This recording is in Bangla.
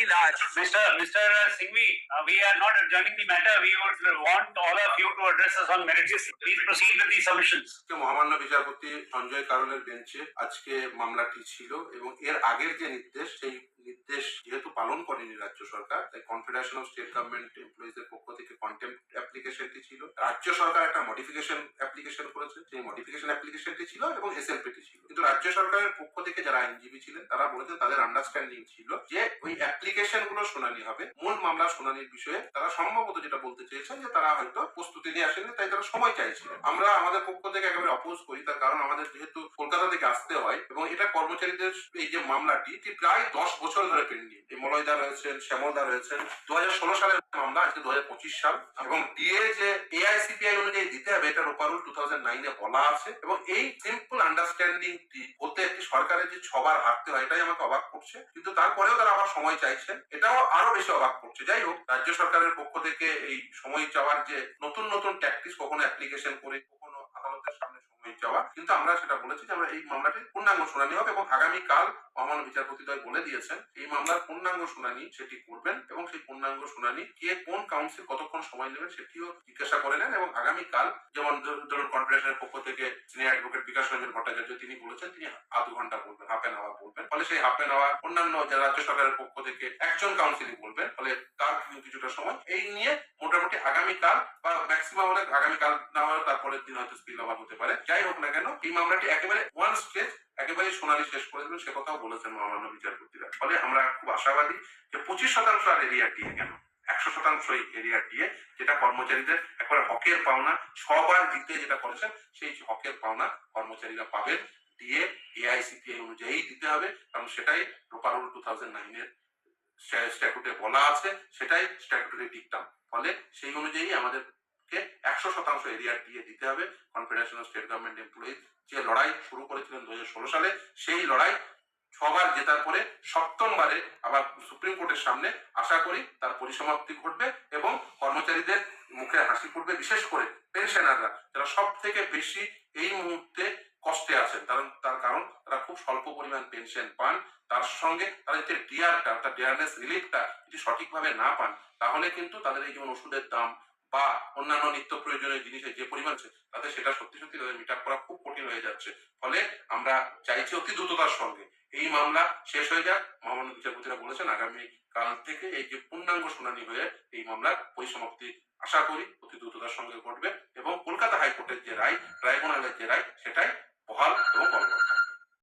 very large. Mr. Mr. Singhvi, uh, we are not adjourning the matter. We would want all of you to address us on merits. Please proceed with the submissions. মহামান্য বিচারপতি সঞ্জয় কারোলের বেঞ্চে আজকে মামলাটি ছিল এবং এর আগের যে নির্দেশ সেই নির্দেশ যেহেতু পালন করেনি রাজ্য সরকার তাই কনফেডারেশন অফ স্টেট গভর্নমেন্ট এমপ্লয়িজের পক্ষ থেকে কন্টেম্প অ্যাপ্লিকেশনটি ছিল রাজ্য সরকার একটা মডিফিকেশন অ্যাপ্লিকেশন করেছে সেই মডিফিকেশন অ্যাপ্লিকেশনটি ছিল এবং এসএলপিটি ছিল কিন্তু রাজ্য সরকারের পক্ষ থেকে যারা আইনজীবী ছিলেন, তারা বলেছেন তাদের আন্ডারস্ট্যান্ডিং ছিল যে ওই অ্যাপ্লিকেশনগুলো শুনানি হবে, মূল মামলা শুনানির বিষয়ে। তারা সম্ভবত যেটা বলতে চেয়েছেন যে তারা হয়তো প্রস্তুতি নিয়ে আসেনি তাই তারা সময় চাইছিলেন। আমরা আমাদের পক্ষ থেকে একেবারে অপোজ করি, তার কারণ আমাদের যেহেতু কলকাতা থেকে আসতে হয় এবং এটা কর্মচারীদের এই যে মামলাটি প্রায় দশ বছর ধরে পেন্ডিং এই মলয়দা রয়েছেন, শ্যামলদা রয়েছেন দু ষোলো সালের মামলা, আজকে দু হাজার পঁচিশ সাল। এবং ডিএ যে এআইসিপিআই অনুযায়ী দিতে হবে এটা রোপারুল টু থাউজেন্ড নাইনে বলা আছে। এবং এই সিম্পল আন্ডারস্ট্যান্ডিং টি বলতে একটি সরকারের যে ছবার হাঁটতে হয়, এটাই আমাকে অবাক করছে। কিন্তু তারপরেও তারা আবার সময় চাইছেন এটাও আরও বেশি অবাক করছে। যাই হোক, রাজ্য সরকারের পক্ষ থেকে এই সময় চাওয়ার যে নতুন নতুন ট্যাকটিস কখনো অ্যাপ্লিকেশন করে, কখনো সামনে চাওয়া কিন্তু আমরা সেটা বলেছি যে আমরা এই মামলাটির পূর্ণাঙ্গ শুনানি হবে এবং আগামীকাল মহামান্য বিচারপতিদ্বয় বলে দিয়েছেন, এই মামলার পূর্ণাঙ্গ শুনানি সেটি করবেন এবং সেই পূর্ণাঙ্গ শুনানি কে কোন কাউন্সিল কতক্ষণ সময় নেবেন সেটিও জিজ্ঞাসা করে নেন এবং আগামীকাল যেমন ধরুন কনফেডারেশনের পক্ষ থেকে সিনিয়র অ্যাডভোকেট বিকাশ রঞ্জন ভট্টাচার্য তিনি বলেছেন, তিনি আধ ঘণ্টা বলবেন হাফ এন আওয়ার বলবেন। ফলে সেই হাফ এন আওয়ার অন্যান্য যে রাজ্য সরকারের পক্ষ থেকে একজন কাউন্সিলই বলবেন, ফলে তার কিছুটা সময় এই নিয়ে মোটামুটি আগামীকাল বা ম্যাক্সিমাম হলে আগামীকাল না হলে তারপরের দিন হয়তো স্পিল ওভার হতে পারে। যাই হোক না কেন, এই মামলাটি একেবারে ওয়ান স্টেজ একেবারে শুনানি শেষ করে দেবেন সে কথাও বলেছেন মহামান্য বিচারপতিরা। ফলে আমরা খুব আশাবাদী যে পঁচিশ শতাংশ আর এরিয়া দিয়ে কেন? একশো শতাংশ দিয়ে যেটা কর্মচারীদের একবারে হকের পাওনা, ছবার দিতে যেটা করেছেন, সেই হকের পাওনা কর্মচারীরা পাবেন। দিয়ে এআইসিপিআই অনুযায়ী দিতে হবে, কারণ সেটাই টু থাউজেন্ড নাইনের স্ট্যাটুটে বলা আছে, সেটাই স্ট্যাটুটরি ডিকটাম ফলে সেই অনুযায়ী আমাদেরকে একশো শতাংশ এরিয়া দিয়ে দিতে হবে। Confederation of state government employees যে লড়াই শুরু করেছিলেন দু সালে, সেই লড়াই ছবার জেতার পরে সপ্তমবারে আবার সুপ্রিম কোর্টের সামনে আশা করি তার পরিসমাপ্তি ঘটবে এবং কর্মচারীদের মুখে হাসি ফুটবে, বিশেষ করে পেনশনাররা, যারা সব থেকে বেশি এই মুহূর্তে কষ্টে আছেন। কারণ তার কারণ, তারা খুব স্বল্প পরিমাণ পেনশন পান। তার সঙ্গে তাদের যে ডিআরটা অর্থাৎ ডিয়ারনেস রিলিফটা যদি সঠিকভাবে না পান, তাহলে কিন্তু তাদের এই যেমন ওষুধের দাম বা অন্যান্য নিত্য প্রয়োজনীয় জিনিসের যে পরিমাণ তাতে সেটা সত্যি সত্যি তাদের মিট করা খুব কঠিন হয়ে যাচ্ছে। ফলে আমরা চাইছি অতি দ্রুততার সঙ্গে। এই মামলা শেষ হয়ে যাক। মহামান্য বিচারপতিরা বলেছেন, আগামী কাল থেকে এই যে পূর্ণাঙ্গ শুনানি হয়ে এই মামলার পরিসমাপ্তি আশা করি অতি দ্রুততার সঙ্গে ঘটবে এবং কলকাতা হাইকোর্টের যে রায়, ট্রাইব্যুনালের যে রায়, সেটাই বহাল এবং বলবৎ।